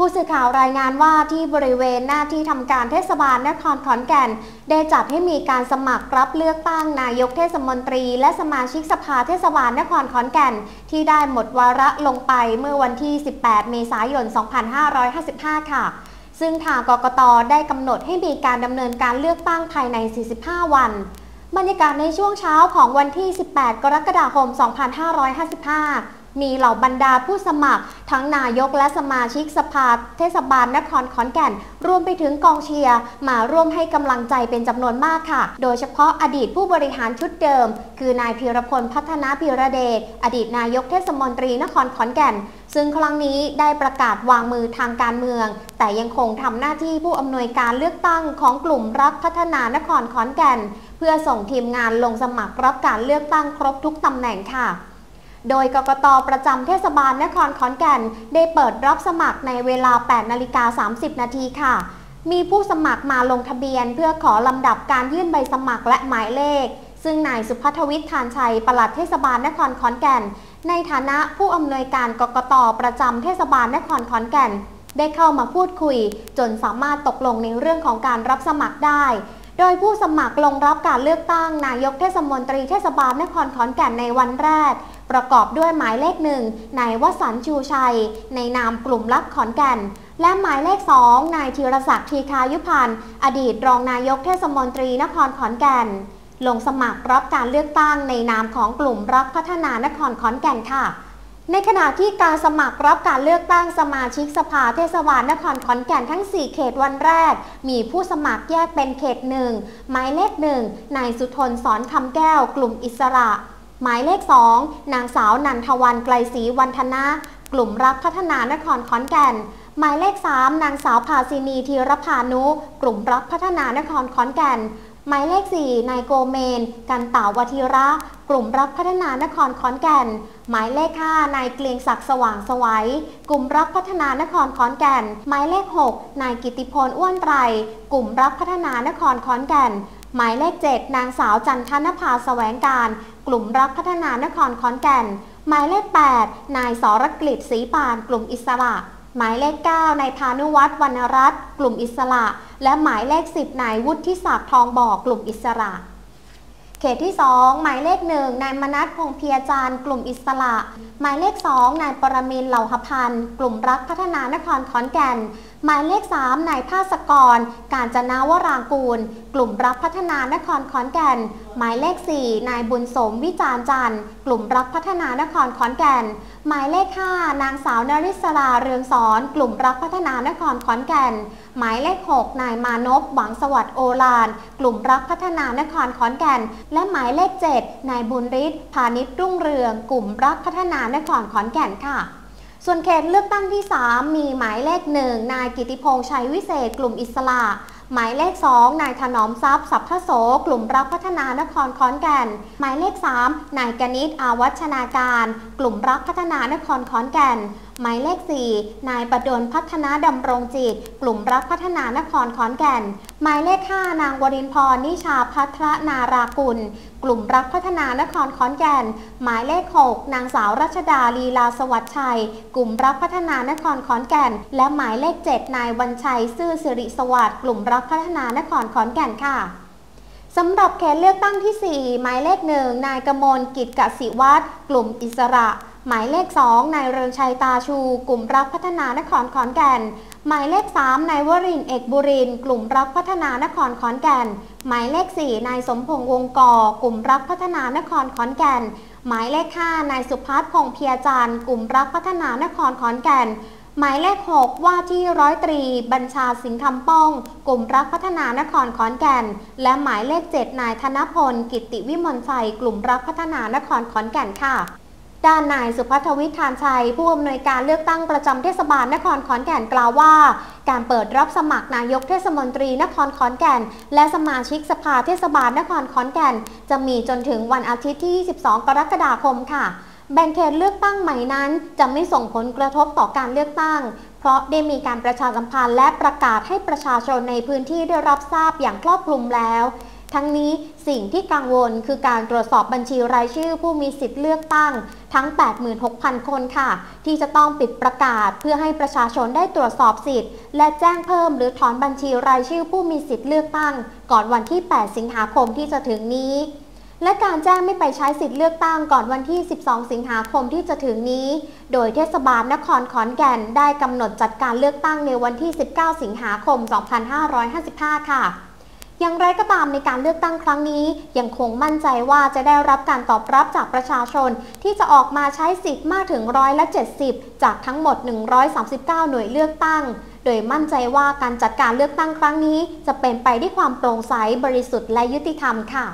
ผู้สื่อข่าวรายงานว่าที่บริเวณหน้าที่ทำการเทศบาลนครขอนแก่น ได้จัดให้มีการสมัครรับเลือกตั้งนายกเทศมนตรี และสมาชิกสภาเทศบาลนครขอนแก่น ที่ได้หมดวาระลงไปเมื่อวันที่ 18 เมษายน 2555 ค่ะ ซึ่งทางกกตได้กำหนดให้มีการดำเนินการเลือกตั้งภายใน 45 วัน บรรยากาศในช่วงเช้าของวันที่ 18 กรกฎาคม 2555 มีเหล่าบรรดาผู้สมัคร ทั้งนายกและสมาชิกสภาเทศบาลนครขอนแก่น รวมไปถึงกองเชียร์มาร่วมให้กำลังใจเป็นจำนวนมากค่ะ โดยเฉพาะอดีตผู้บริหารชุดเดิม คือนายพีรพลพัฒนาพีระเดชอดีตนายกเทศมนตรีนครขอนแก่น ซึ่งครั้งนี้ได้ประกาศวางมือทางการเมือง แต่ยังคงทำหน้าที่ผู้อำนวยการเลือกตั้งของกลุ่มรักพัฒนานครขอนแก่น เพื่อส่งทีมงานลงสมัครรับการเลือกตั้งครบทุกตำแหน่งค่ะ โดยกกตประจำเทศบาลนครขอนแก่น ได้เปิดรับสมัครในเวลา 8 นาฬิกา 30 นาทีค่ะ มีผู้สมัครมาลงทะเบียน เพื่อขอลำดับการยื่นใบสมัครและหมายเลข ซึ่งนายสุพัทวิทย์ทานชัยปลัดเทศบาลนครขอนแก่น ในฐานะผู้อำนวยการกกตประจำเทศบาลนครขอนแก่น ได้เข้ามาพูดคุย จนสามารถตกลงในเรื่องของการรับสมัครได้โดยผู้สมัครลงรับการเลือกตั้งนายกเทศมนตรีเทศบาลนครขอนแก่นในวันแรก ประกอบด้วยหมายเลขหนึ่งนายวสันชูชัย ในนามกลุ่มรักขอนแก่น และหมายเลขสองนายธีรศักดิ์ทีคายุพันธ์อดีตรองนายกเทศมนตรีนครขอนแก่น ลงสมัครรับการเลือกตั้งในนามของกลุ่มรักพัฒนานครขอนแก่นค่ะ ในขณะที่การสมัครรับการเลือกตั้งสมาชิกสภาเทศบาลนครขอนแก่นทั้ง 4 เขตวันแรก มีผู้สมัครแยกเป็นเขตหนึ่งหมายเลขหนึ่งนายสุทนสอนคำแก้ว กลุ่มอิสระ หมายเลข 2 นางสาวนันทวันไกลศรีวันธนะ กลุ่มรักพัฒนานครขอนแก่น หมายเลข 3 นางสาวภาสินีธีรพานุ กลุ่มรักพัฒนานครขอนแก่น หมายเลข 4 นายโกเมน กันตาวทิระ กลุ่มรักพัฒนานครขอนแก่น หมายเลข 5 นายเกลียงศักดิ์สว่างสวัย กลุ่มรักพัฒนานครขอนแก่น หมายเลข 6 นายกิติพลอ้วนไตร กลุ่มรักพัฒนานครขอนแก่น หมายเลข 7 นางสาวจันทนภาแสวงการ กลุ่มรักพัฒนานครขอนแก่น หมายเลข 8 นายสรกฤษศรีปาน กลุ่มอิสระ หมายเลข 9 นายพานุวัฒน์วรรณรัตน์กลุ่มอิสระ และหมายเลข 10 นายวุฒิศักดิ์ทองบ่อกลุ่มอิสระ เขตที่ 2 หมายเลข 1 นายมนัทพงเพียจารย์ กลุ่มอิสระ หมายเลข 2 นายปรมินเหล่าหพันธ์กลุ่มรักพัฒนานครขอนแก่นหมายเลข 3 นายภาสกร การจนาวรางกูล กลุ่มรักพัฒนานครขอนแก่น หมายเลข 4 นายบุญสมวิจารจันทร์กลุ่มรักพัฒนานครขอนแก่น หมายเลข 5 นางสาวนริศราเรืองสอนกลุ่มรักพัฒนานครขอนแก่น หมายเลข 6 นายมานพหวังสวัสดิ์โอลาน กลุ่มรักพัฒนานครขอนแก่น และหมายเลข 7 นายบุญฤทธิ์พาณิชรุ่งเรือง กลุ่มรักพัฒนานครขอนแก่นค่ะ ส่วนเขตเลือกตั้งที่ 3 มีหมายเลข 1 นายกิติพงษ์ชัยวิเศษ กลุ่มอิสระ หมายเลข 2 นายถนอมทรัพย์สัพพโส กลุ่มรักพัฒนานครขอนแก่น หมายเลข 3 นายกนิษฐ์อาวัชนาการ กลุ่มรักพัฒนานครขอนแก่น หมายเลข 4 นายประดลพัฒนาดำรงจิต กลุ่มรักพัฒนานครขอนแก่น หมายเลข 5 นางวรินพรนิชาพัทรนารากุล กลุ่มรักพัฒนานครขอนแก่น หมายเลข 6 นางสาวรัชดาลีลาสวัสดิ์ชัย กลุ่มรักพัฒนานครขอนแก่น และหมายเลข 7 นายวันชัยซื่อสิริสวัสดิ์ กลุ่มรักพัฒนานครขอนแก่นค่ะสำหรับเขตเลือกตั้งที่ 4 หมายเลขหนึ่งนายกมลกิจกสิวัตรกลุ่มอิสระ หมายเลข 2 นายเรืองชัยตาชู กลุ่มรักพัฒนานครขอนแก่น หมายเลข 3 นายวรินเอกบุริน กลุ่มรักพัฒนานครขอนแก่น หมายเลข 4 นายสมพงษ์วงกอกลุ่มรักพัฒนานครขอนแก่น หมายเลข 5 นายสุพัฒน์พงเพียจันกลุ่มรักพัฒนานครขอนแก่น หมายเลข 6 ว่าที่ร้อยตรี บัญชาสิงห์คำป้อง กลุ่มรักพัฒนานครขอนแก่น และหมายเลข 7 นายธนพล กิติวิมลชัย กลุ่มรักพัฒนานครขอนแก่นค่ะ ด้านนายสุพัทวิทานชัย ผู้อำนวยการเลือกตั้งประจำเทศบาลนครขอนแก่นกล่าวว่า การเปิดรับสมัครนายกเทศมนตรีนครขอนแก่น และสมาชิกสภาเทศบาลนครขอนแก่น จะมีจนถึงวันอาทิตย์ที่ 22 กรกฎาคมค่ะ แบ่งเขตเลือกตั้งใหม่นั้น จะไม่ส่งผลกระทบต่อการเลือกตั้ง เพราะได้มีการประชาสัมพันธ์และประกาศให้ประชาชนในพื้นที่ได้รับทราบอย่างครอบคลุมแล้ว ทั้งนี้สิ่งที่กังวลคือการตรวจสอบบัญชีรายชื่อผู้มีสิทธิ์เลือกตั้งทั้ง 86,000 คนค่ะ ที่จะต้องปิดประกาศเพื่อให้ประชาชนได้ตรวจสอบสิทธิ์ และแจ้งเพิ่มหรือถอนบัญชีรายชื่อผู้มีสิทธิ์เลือกตั้ง ก่อนวันที่ 8 สิงหาคมที่จะถึงนี้ และการแจ้งไม่ไปใช้สิทธิ์เลือกตั้งก่อนวันที่ 12 สิงหาคมที่จะถึงนี้ โดยเทศบาลนครขอนแก่นได้กำหนดจัดการเลือกตั้งในวันที่ 19 สิงหาคม 2555 ค่ะ อย่างไรก็ตามในการเลือกตั้งครั้งนี้ ยังคงมั่นใจว่าจะได้รับการตอบรับจากประชาชน ที่จะออกมาใช้สิทธิ์มากถึงร้อยละ 70 จากทั้งหมด 139 หน่วยเลือกตั้ง โดยมั่นใจว่าการจัดการเลือกตั้งครั้งนี้ จะเป็นไปด้วยความโปร่งใสบริสุทธิ์และยุติธรรมค่ะ